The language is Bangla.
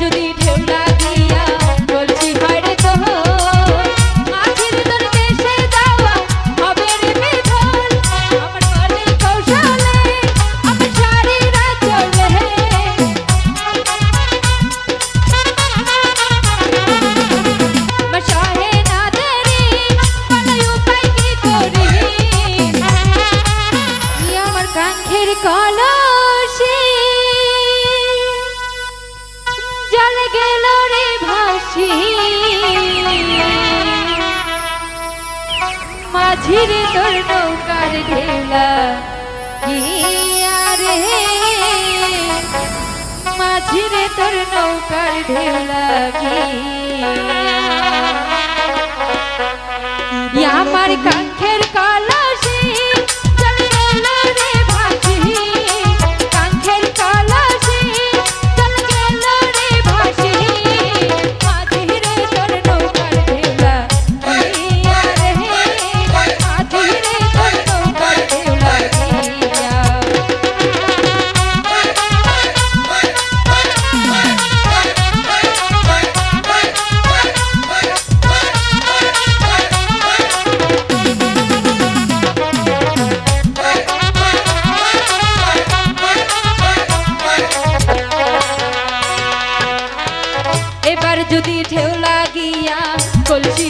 যদি মাঝি মাঝির তোর নৌকার ঢেলা রে মাঝির তোর নৌকার ঢেলা আমার কাঙ্ক্ষে যদি ঢেউ লাগিয়া কলসি